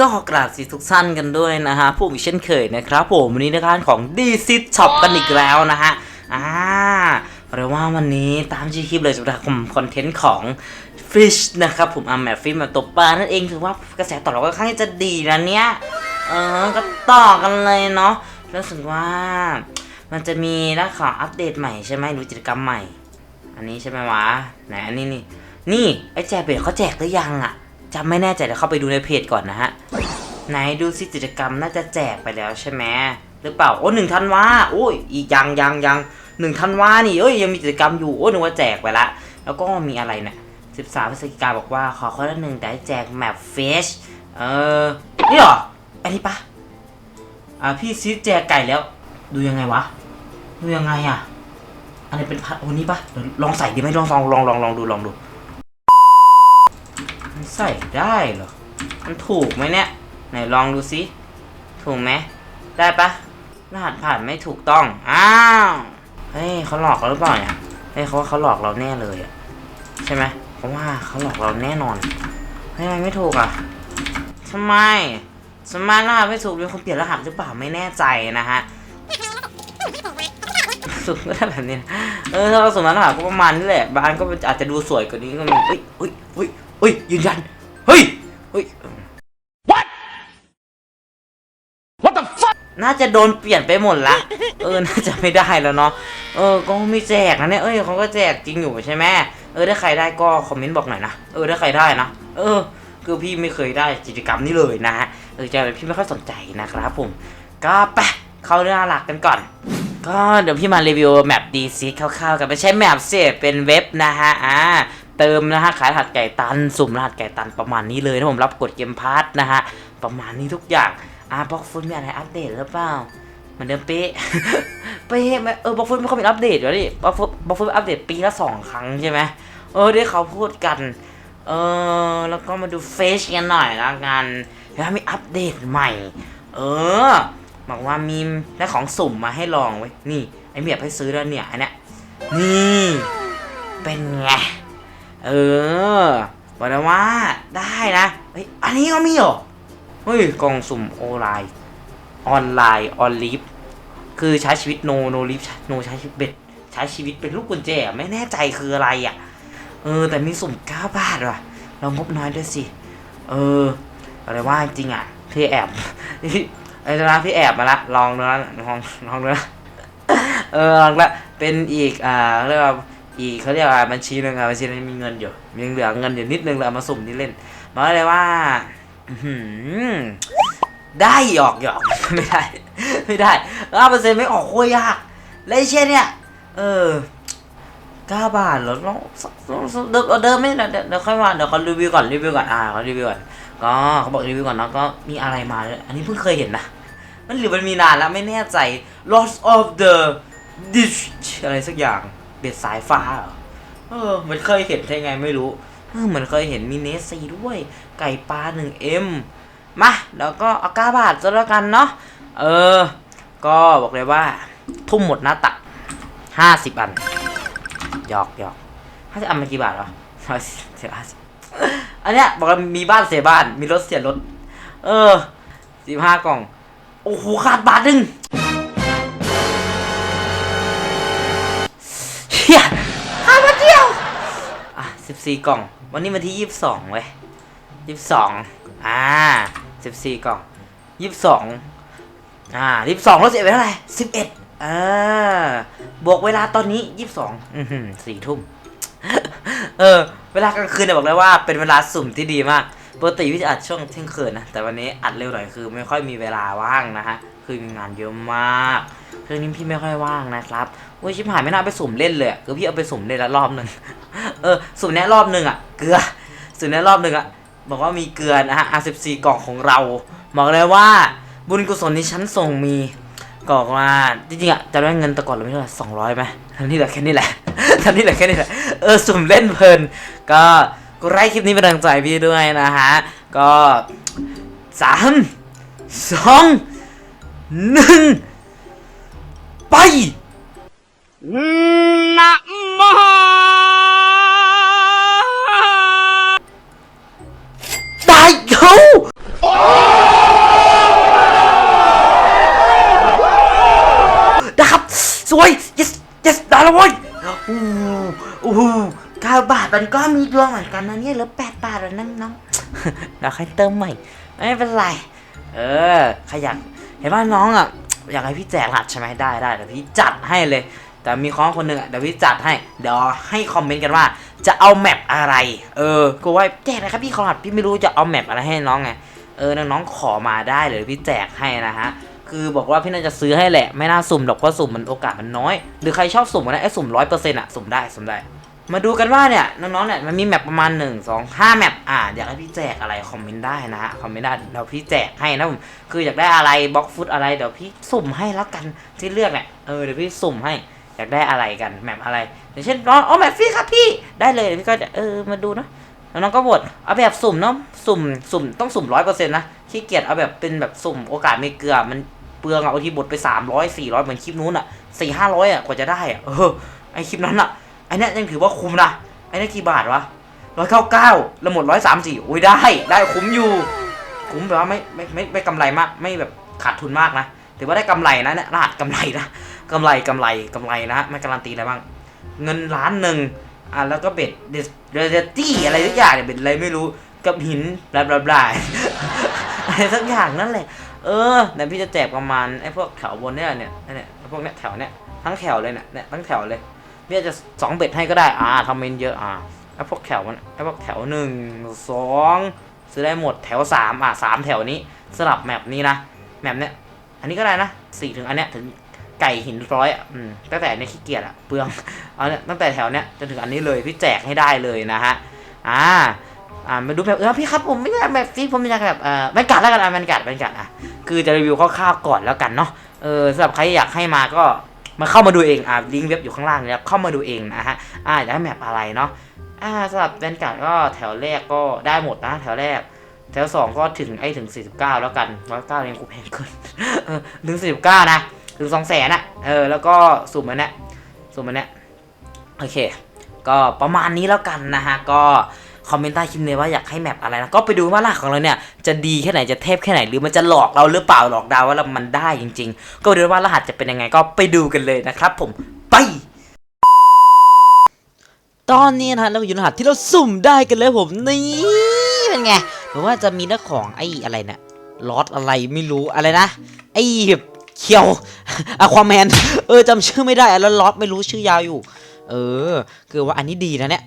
ก็กราบสิทุกท่านกันด้วยนะฮะผู้มีเช่นเคยนะครับ ผมวันนี้นะครับของดีซิตช็อปกันอีกแล้วนะฮะอ่าเรียว่าวันนี้ตามชื่อคลิปเลยสำหรับคอนเทนต์ของ Fish นะครับผมอาแมฟิชมาตบปลานั่นเองถือว่ากระแสตอบรับค่อนข้างจะดีนะเนี้ยเออก็ต่อกันเลยเนาะรู้สึกว่ามันจะมีด้าขออัปเดตใหม่ใช่ไหมดูกิจกรรมใหม่ อันนี้ใช่ไหมวะไหนอันนี้นี่นี่ไอ้แจกเป็ดเขาแจกหรือยังอะ จำไม่แน่ใจเดี๋ยวเข้าไปดูในเพจก่อนนะฮะไหนดูซิกิจกรรมน่าจะแจกไปแล้วใช่ไหมหรือเปล่าโอ้หนึ่งธันวาโอ้ยอีกยังยังยังหนึ่งธันวานี่เอ้ยยังมีกิจกรรมอยู่โอ้นึกว่าแจกไปละ แล้วก็มีอะไรเนี่ยสิบสามพฤศจิกาบอกว่าขอคนละหนึ่งแต่ให้แจกแมปเฟชเออนี่หรออันนี้ปะอ่าพี่ซีแจกไก่แล้ว ดูยังไงวะ ดูยังไงอะอันนี้เป็นพัดโอ้นี่ปะลองใส่ดีไหมลองลองลองลองลองดูลองดู มันใส่ได้เหรอ มันถูกไหมเนี่ย ไหนลองดูสิถูกไหม ได้ปะรหัสผ่านไม่ถูกต้อง อ้าว เฮ้ยเขาหลอกเราหรือเปล่าเนี่ย เฮ้ยเขาว่าเขาหลอกเราแน่เลยอะใช่ไหมเพราะว่าเขาหลอกเราแน่นอน เฮ้ยทำไมไม่ถูกอะทำไม สมารหัสไม่ถูกเป็นคนเปลี่ยนรหัสหรือเปล่าไม่แน่ใจนะฮะสุดก็ได้แบบนี้ เออถ้าเราสมรรถะก็ประมาณนี้แหละบ้านก็อาจจะดูสวยกว่านี้ก็มีเฮ้ยเฮ้ยเฮ้ย เฮ้ยยืนยัน เฮ้ย เฮ้ย What the fuck น่าจะโดนเปลี่ยนไปหมดละ เออ น่าจะไม่ได้แล้วเนาะ เออ ก็ไม่แจกนะเนี่ย เอ้ยเขาก็แจกจริงอยู่ใช่ไหมเออ ถ้าใครได้ก็คอมเมนต์บอกหน่อยนะ เออ ถ้าใครได้นะ เออ คือพี่ไม่เคยได้กิจกรรมนี้เลยนะฮะ เออจะพี่ไม่ค่อยสนใจนะครับผม ก็ไปเข้าเรื่องหลักกันก่อนก็เดี๋ยวพี่มารีวิวแมปดีซีคร่าวๆกันไม่ใช่แมปเสียเป็นเว็บนะฮะ อ่า เติมนะฮะขายรหัสไก่ตัน สุ่มรหัสไก่ตันประมาณนี้เลยนะผมรับกดเกมพาร์ทนะฮะประมาณนี้ทุกอย่างอ่าบล็อกฟุตมีอะไรอัปเดตหรือเปล่าเหมือนเดิมเป๊ะเป๊ะไหมเออบล็อกฟุตไม่ค่อยมีอัปเดตอยู่ดิบล็อกฟุตบล็อกฟุตอัปเดตปีละสองครั้งใช่ไหมเออที่เขาพูดกันเออแล้วก็มาดูเฟซกันหน่อยละกันแล้วมีอัปเดตใหม่ เออบอกว่ามีได้ของสุ่มมาให้ลองไว้นี่ไอเมียบให้ซื้อแล้วเนี่ยอันเนี้ยนี่เป็นไง เออบอกเลว่าได้นะเฮ้ยอันนี้ก็มีเหรอเฮ้ยกล่องสุ่มโอไลน์ออนไลน์ออนลิฟคือใช้ชีวิตโนโนลิฟโนใช้ชีวิตเบ็ดใช้ชีวิตเป็นลูกกุญแจไม่แน่ใจคืออะไรอะ เออ แต่มีสุ่มเก้าบาทว่ะเรางบน้อยด้วยสิ เอออะไรว่าจริงอะพี่แอบไอ้นะพี่แอบมาละลองดูนะลองลองดูนะเออลองละเป็นอีกอ่าเรียกว่า อีกเขาเรียกว่าบัญชีหนึ่งอะบัญชีนี้นมีเงินอยู่มีเหลือเงินอยู่นิดนึงเลยเอามาสุ่มนี่เล่นบอกเลยว่าได้หยอกหยอกไม่ได้ ไม่ได้ห้าเปอร์เซ็นต์ไม่ออกโคตรยากและเช่นเนี่ย เออก้าบาทเหรอลองลองเดิมเดิมไม่เดี๋ยวเดี๋ยวเดี๋ยวค่อยมาเดี๋ยวเขารีวิวก่อนรีวิวก่อนอ่าเขารีวิวก่อนก็เขาบอกรีวิวก่อนเนาะก็มีอะไรมาอันนี้เพิ่งเคยเห็นนะมันหรือมันมีนานแล้วไม่แน่ใจ Lost of the Dish อะไรสักอย่าง เบ็ดสายฟ้าเหรอเออเหมือนเคยเห็นใช่ไงไม่รู้เออเหมือนเคยเห็นมีเนสซีด้วย ไก่ปลาหนึ่งเอ็มมาแล้วก็เอาก้าบาทจะแล้วกันเนาะเออ ก็บอกเลยว่า ทุ่มหมดหน้าตักห้าสิบอันหยอกหยอกห้าสิบอันมันกี่บาทวะร้อเสียห้าสิบอันเนี้ยบอกว่ามีบ้านเสียบ้านมีรถเสียรถ เออสิบห้ากล่อง โอ้โหขาดบาทหนึ่ง สี่กล่อง วันนี้วันที่ยี่สิบสองเว้ยยี่สิบสองอ่าสิบสี่กล่องยี่สิบสองอ่ายี่สิบสองลดเสียไปเท่าไหร่สิบเอ็ดอ่าบวกเวลาตอนนี้ยี่สิบสองอือหือสี่ทุ่มเออ เวลากลางคืนเนี่ยบอกเลยว่าเป็นเวลาสุ่มที่ดีมากปกติพี่จะอัดช่วงเที่ยงคืนนะแต่วันนี้อัดเร็วหน่อยคือ ไม่ค่อยมีเวลาว่างนะฮะ คือมีงานเยอะมาก คืนนี้พี่ไม่ค่อยว่างนะครับโอ้ยชิบหายไม่น่าไปสุ่มเล่นเลยอะคือพี่เอาไปสุ่มเล่นละรอบหนึ่งเออสุ่มเนี้ยรอบหนึ่งอะเกลือสุ่มเนี้ยรอบหนึ่งอะบอกว่ามีเกลือนะฮะอาสิบสี่กล่องของเราบอกเลยว่าบุญกุศลที่ฉันส่งมีก็บอกว่าจริงๆอะจะได้เงินแต่ก่อนเราไม่เท่าไหร่สองร้อยไหมทันนี้แหละแค่นี้แหละทันนี้แหละแค่นี้แหละเออสุ่มเล่นเพลิน ก็กดไลค์คลิปนี้เป็นกำลังใจพี่ด้วยนะฮะก็สามสองหนึ่ง ไปนะโมตายเขานะครับ สวย yes yes ได้แล้วเว้ยโอ้โหเกาบาทมันก็มีดวงเหมือนกันนะเนี่ยแล้วแปดบาทแล้วนั่งน้องเราค่อยเติมใหม่ ไม่เป็นไร เออ ขยันเห็นว่าน้องอะ อยากให้พี่แจกรหัสใช่ไหมได้ได้เดี๋ยวพี่จัดให้เลย แต่มีค้องคนหนึ่งอะเดี๋ยวพี่จัดให้ เดี๋ยวให้คอมเมนต์กันว่า จะเอาแมปอะไร เออกูว่าแจกนะครับพี่ขอรหัสพี่ไม่รู้จะเอาแมปอะไรให้น้องไงเออน้องๆขอมาได้เลยพี่แจกให้นะฮะคือบอกว่าพี่น่าจะซื้อให้แหละ ไม่น่าสุ่มหรอกเพราะสุ่มมันโอกาสมันน้อย หรือใครชอบสุ่มกันนะไอ้สุ่มร้อยเปอร์เซ็นต์อะสุ่มได้สุ่มได้ มาดูกันว่าเนี่ยน้องๆเนี่ยมันมีแมปประมาณ 1 2 5แมปอ่าอยากให้พี่แจกอะไรคอมเมนต์ได้นะฮะคอมเมนต์ได้เดี๋ยวพี่แจกให้นะผมคืออยากได้อะไรบล็อกฟุตอะไรเดี๋ยวพี่สุ่มให้แล้วกันที่เลือกเนี่ยเออเดี๋ยวพี่สุ่มให้อยากได้อะไรกันแมปอะไรอย่างเช่นน้องอ๋อแมปฟรีครับพี่ได้เลยพี่ก็จะเออมาดูเนาะแล้วน้องก็บดเอาแบบสุ่มเนาะสุ่มสุ่มต้องสุ่มร้อยเปอร์เซ็นต์นะขี้เกียจเอาแบบเป็นแบบสุ่มโอกาสไม่เกลือมันเปลืองอะบาทีบดไปสามร้อยสี่ร้อยเหมือนคลิปนู้นอะสี่ห้าร้อยอะกว่าจะได้อะเออไอคลิปนั้นอะ อเนี้ยยังถือว่าคุ้มนะไอ้นี่กี่บาทวะร้อยเก้าเก้าแล้วหมดร้อยสามสี่โอ้ยได้ ได้คุ้มอยู่ คุ้มแบบว่าไม่ไม่ไม่ไม่กำไรมาก ไม่แบบขาดทุนมากนะถือว่าได้กำไรนะเนี่ยรหัสกำไรนะกำไรกำไรกำไรนะไม่การันตีอะไรบ้าง เงินล้านหนึ่งอะแล้วก็เบ็ดเดเดเตี้อะไรสักอย่างเนี่ยเบ็ดอะไรไม่รู้กับหินบลาบลาบลาอะไรสักอย่างนั่นแหละ เออเดี๋ยวพี่จะแจกประมาณไอ้พวกแถวบนเนี่ยเนี่ยเนี่ยพวกเนี้ยแถวเนี้ยทั้งแถวเลยเนี่ยเนี่ยทั้งแถวเลย พี่อาจะสองเบ็ดให้ก็ได้ อ่าทำเมนเยอะ อ่าแล้พวกแถวมันแล้พวกแถวหนึ่งสองซื้อได้หมดแถวสามอ่าสามแถวนี้สลับแมปนี้นะ แมปเนี้ย อันนี้ก็ได้นะสี่ถึงอันเนี้ยถึงไก่หินร้อยอะอืมตั้งแต่อันเนี้ยขี้เกียจอะเปลืองเอาเนี่ยตั้งแต่แถวเนี้ยจนถึงอันนี้เลยพี่แจกให้ได้เลยนะฮะ อ่า อ่ามาดูแบบเออพี่ครับผมไม่อยากแบบฟรีผมอยากแบบเออมันกัดแล้วกันอะมันกัดมันกัดอะคือจะรีวิวคร่าวๆก่อนแล้วกันเนาะเออสำหรับใครอยากให้มาก็ มาเข้ามาดูเองอ่าลิงก์เว็บอยู่ข้างล่างนะครับเข้ามาดูเองนะฮะอ่าอยากได้แมปอะไรเนาะอ่าสำหรับแวนการ์ดก็แถวแรกก็ได้หมดนะแถวแรก แถวสองก็ถึงไอ้ถึง 49 แล้วกันร้อยเก้าเองกูแพงเกินถึง 49 นะ ถึง2 0 0 0 0นอะเออแล้วก็สุ่มอันเนี้ยสุ่มอันเนี้ยโอเค ก็ประมาณนี้แล้วกันนะฮะก็ คอมเมนต์ใต้คลิปเลยว่าอยากให้แมปอะไรนะ ก็ไปดูว่าล่ะของเราเนี่ย จะดีแค่ไหนจะเทพแค่ไหน หรือมันจะหลอกเราหรือเปล่าหลอกดาวว่าเรามันได้จริง ๆ ก็ไปดูว่ารหัสจะเป็นยังไงก็ไปดูกันเลยนะครับ ผมไป ตอนนี้นะฮะเราอยู่ในรหัสที่เราสุ่มได้กันเลยผมนี่เป็นไงหรือว่าจะมีเรื่องของไอ้อะไรเนี่ยลอตอะไรไม่รู้อะไรนะไอ้เคียวอะควาแมนเออจำชื่อไม่ได้แล้วลอตไม่รู้ชื่อยาวอยู่ เออ คือว่าอันนี้ดีนะเนี่ย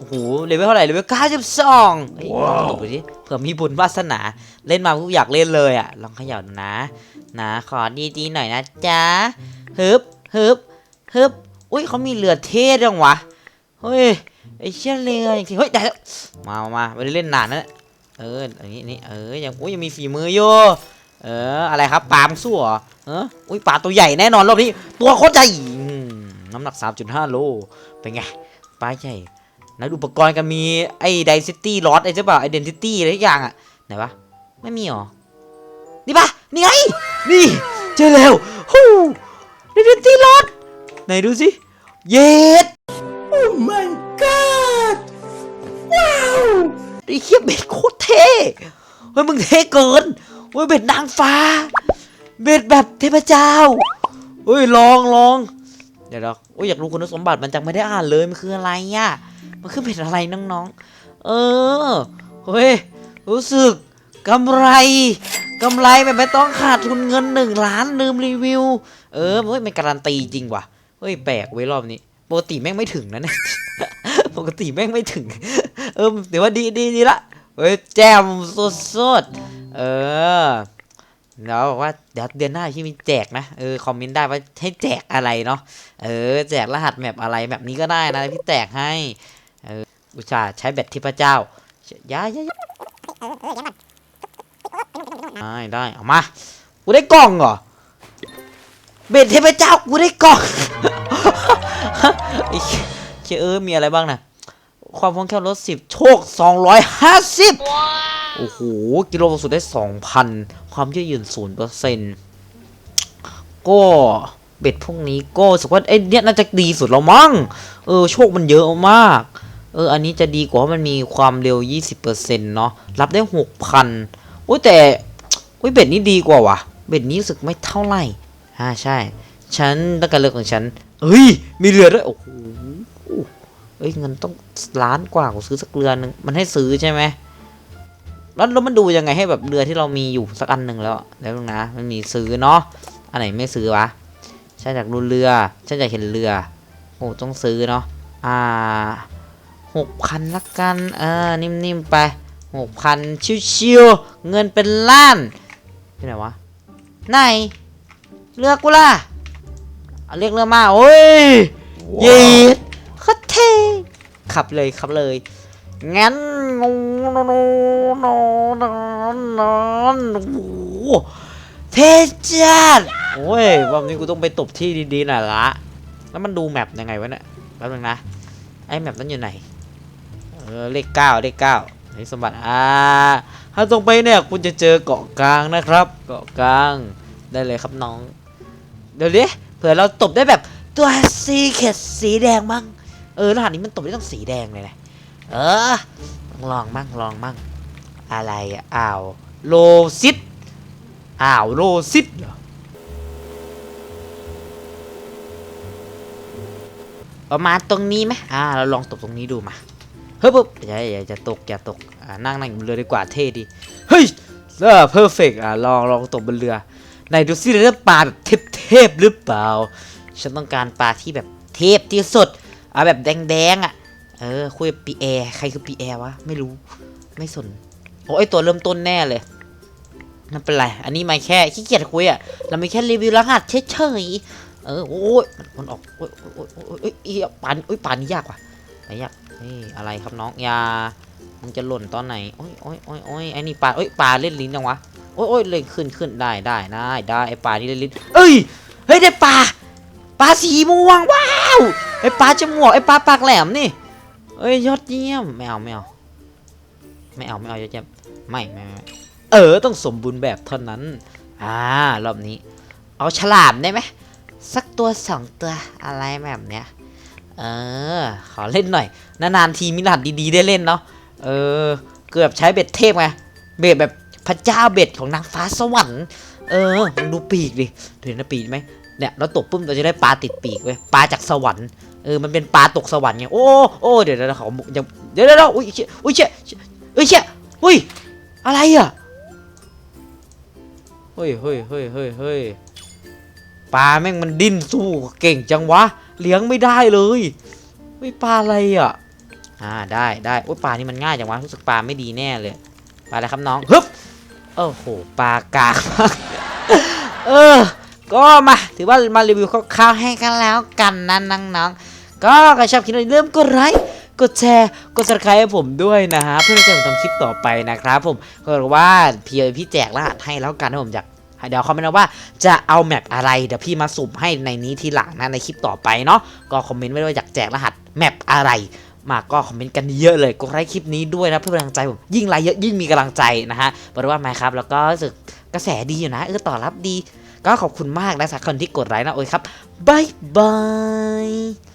โอ้โหเลเวลเท่าไหร่เลเวล92เฮ้ยลองตกดูสิเผื่อมีบุญวาสนาเล่นมาผู้อยากเล่นเลยอะลองเขย่าดูนะ นะ ขอดีๆหน่อยนะจ๊ะฮึบฮึบฮึบอุ้ยเขามีเรือเทศยังวะเฮ้ยไอ้เชี่ยเรือจริงๆเฮ้ยได้แล้วมามามาไม่ได้เล่นนานนะเอออย่างนี้นี่เออยังอุ้ยยังมีฝีมืออยู่เอออะไรครับปลาล์มสู้เหรอเอออุ้ยปลาตัวใหญ่แน่นอนรอบนี้ตัวโคตรใหญ่อืมน้ำหนัก 3.5 โลเป็นไงปลาใหญ่ นักอุปกรณ์กันมีไอ้ไดซิตี้ลอสไอ้ใช่ป่ะไอเดนซิตี้อะไรทุกอย่างอะไหนวะไม่มีหรอ นี่ปะนี่ไง นี่ เจอแล้วฮู้ไดซิตี้ลอสไหนดูสิ เย็ด Oh my god! Wow! ไอ้เหี้ยเบ็ดโคตรเท่เฮ้ยมึงเท่เกินเฮ้ยเบ็ดนางฟ้า เบ็ดแบบเทพเจ้าเฮ้ยลองลองเดี๋ยวเราโอ้ยอยากรู้คุณสมบัติมันจังไม่ได้อ่านเลยมันคืออะไรอะ มันคือเบ็ดอะไรน้องๆ เออ เฮ้ย รู้สึกกำไรกำไรแบบไม่ต้องขาดทุนเงินหนึ่งล้านลืมรีวิว เออเฮ้ยมันการันตีจริงว่ะ เฮ้ยแปลกเว้ยรอบนี้ ปกติแม่งไม่ถึงนะเนี่ย ปกติแม่งไม่ถึง เออเดี๋ยวว่าดีดีดีละ เฮ้ยแจมสดสดเออแล้วบอกว่าเดี๋ยวเดือนหน้าที่มีแจกนะ เออคอมเมนต์ได้ว่าให้แจกอะไรเนาะ เออ แจกรหัสแมปอะไรแบบนี้ก็ได้นะพี่แจกให้ อออุตส่าห์ใช้แบตที่พระเจ้าย้ายย้ายได้ได้เอามา กูได้กล่องเหรอ เบ็ดเทพเจ้า กูได้กล่องไอ้เหี้ยเชื่อเออมีอะไรบ้างนะ ความคล่องแคล่วลดสิบโชคสองร้อยห้าสิบโอ้โห กิโลสุดได้สองพันความยืดหยุ่นศูนย์เปอร์เซ็นต์ก็เบ็ดพวกนี้ก็รู้สึกว่าไอ้เนี่ยน่าจะดีสุดแล้วมั้ง เออ โชคมันเยอะมาก เออ อันนี้จะดีกว่ามันมีความเร็ว 20%เนาะ รับได้ 6,000 โอ้ยแต่โอ้ยเบ็ดนี้ดีกว่าว่ะเบ็ดนี้รู้สึกไม่เท่าไหร่อ่าใช่ ฉันต้องการเรือกของฉัน เฮ้ย มีเรือด้วย โอ้โหเอ้ยเงินต้องล้านกว่ากูซื้อสักเรือหนึ่งมันให้ซื้อใช่ไหมแล้วแล้วมันดูยังไงให้แบบเรือที่เรามีอยู่สักอันหนึ่งแล้วแล้วนะ มันมีซื้อเนาะ อันไหนไม่ซื้อวะ ฉันอยากดูเรือ ฉันอยากเห็นเรือ โอ้ต้องซื้อเนาะ อ่า หกพันละกัน เออ นิ่มๆไปหกพันชิวๆ เงินเป็นล้านที่ไหนวะไหนเรือกูล่ะเอาเรียกเรือมาโอ้ยเย็ดคัดเทขับเลยขับเลยงั้นนอนนอนนอนนอนโอ้โหเทจัดโอ้ยวันนี้กูต้องไปตบที่ดีๆหน่อยละแล้วมันดูแมปยังไงวะเนี่ยแป๊บนึงนะไอ้แมปนั้นอยู่ไหนเอเลขเก้าเลขเก้าในสมบัติอ่าถ้าตรงไปเนี่ยคุณจะเจอเกาะกลางนะครับ เกาะกลางได้เลยครับน้อง เดี๋ยวดิเผื่อเราตบได้แบบตัวซีเข็ดสีแดงบ้งเออรหัสนี้มันตบได้ต้องสีแดงเลยนะเออลองบ้างลองบ้างอะไรอะอ้าวโลซิตอ้าวโลซิตเหรอประมาณตรงนี้ไหมอ่า เราลองตกตรงนี้ดูมา เฮ้ยปุ๊บอย่าอย่าจะตกอย่าตกอ่านั่งนั่งบนเรือดีกว่าเท่ดีเฮ้ยเออเพอร์เฟกอะลองลองตกบนเรือไหนดูซิเรือปลาแบบเทพเทพหรือเปล่า ฉันต้องการปลาที่แบบเทพที่สุดเอาแบบแดงๆอะเออคุยกับปีแอร์ใครคือปีแอร์วะไม่รู้ไม่สนโอ้ไอตัวเริ่มต้นแน่เลยนั่นเป็นไร อันนี้มาแค่ขี้เกียจคุยอะ เราไม่แค่รีวิวรหัสเฉยๆ เออ โอ้ยมันออก โอ้ยโอ้ยโอ้ยโอ้ยเอ้ยเอ้ยปานโอ้ยปานนี้ยากว่ะ ไหนยากนี่อะไรครับน้องยามันจะหล่นตอนไหนโอ้ยโอ้ยโอ้ยโอ้ยไอ้นี่ปลาโอ้ยปลาเล่นลิ้นยังวะโอ้ยโอ้ยเลยขึ้นขึ้นได้ได้ได้ได้ไอ้ปลานี่เล่นลิ้นเอ้ยเฮ้ยได้ปลาปลาสีม่วงว้าวไอ้ปลาจมูกไอ้ปลาปากแหลมนี่เอ้ยยอดเยี่ยมไม่เอาไม่เอาไม่เอาไม่เอายอดเยี่ยมไม่ไม่ไม่เออต้องสมบูรณ์แบบเท่านั้นอ่ารอบนี้ เอาฉลามได้ไหมสักตัวสองตัวอะไรแบบเนี้ย เออขอเล่นหน่อย นานๆทีมิลหัดดีๆได้เล่นเนาะเออ เกือบใช้เบ็ดเทพไงเบ็ดแบบพระเจ้าเบ็ดของนางฟ้าสวรรค์เออมึงดูปีกดิเห็นนะปีกไหมเนี่ยเราตกปุ๊บเราจะได้ปลาติดปีกเว้ยปลาจากสวรรค์เออมันเป็นปลาตกสวรรค์ไงโอ้โอ้เดี๋ยวเดี๋ยวขอเดี๋ยวเดี๋ยวเดี๋ยวอุ้ยเชี่ยอุ้ยเชี่ยเฮ้ยเชี่ยอุ้ยอะไรอะเฮ้ยเฮ้ยเฮ้ยเฮ้ยเฮ้ยปลาแม่งมันดิ้นสู้เก่งจังวะ เลี้ยงไม่ได้เลยเฮ้ยปลาอะไรอะ อ่าได้ได้โอ้ยปลานี่มันง่ายจังวะรู้สึกปลาไม่ดีแน่เลยปลาอะไรครับน้องฮึบโอ้โหปลากากเออ ก็มาถือว่ามารีวิวคร่าวๆให้กันแล้วกันนะน้องๆก็ใครชอบคลิปนี้เริ่มกดไลค์กดแชร์กด subscribe ให้ผมด้วยนะฮะเพื่อที่จะผมทำคลิปต่อไปนะครับผมก็บอกว่าพี่พี่แจกรหัสให้แล้วกันนะผมอยาก เดี๋ยวคอมเมนต์ว่าจะเอาแมปอะไร เดี๋ยวพี่มาสุ่มให้ในนี้ทีหลังนะในคลิปต่อไปเนาะก็คอมเมนต์ไว้ว่าอยากแจกรหัสแมปอะไรมาก็คอมเมนต์กันเยอะเลยกดไลค์คลิปนี้ด้วยนะเพื่อเป็นกำลังใจผมยิ่งไลค์เยอะยิ่งมีกำลังใจนะฮะบอกว่าไหมครับแล้วก็รู้สึกกระแสดีอยู่นะเออตอบรับดี ก็ขอบคุณมากนะสำหรับคนที่กดไลค์นะโอ้ยครับบายบาย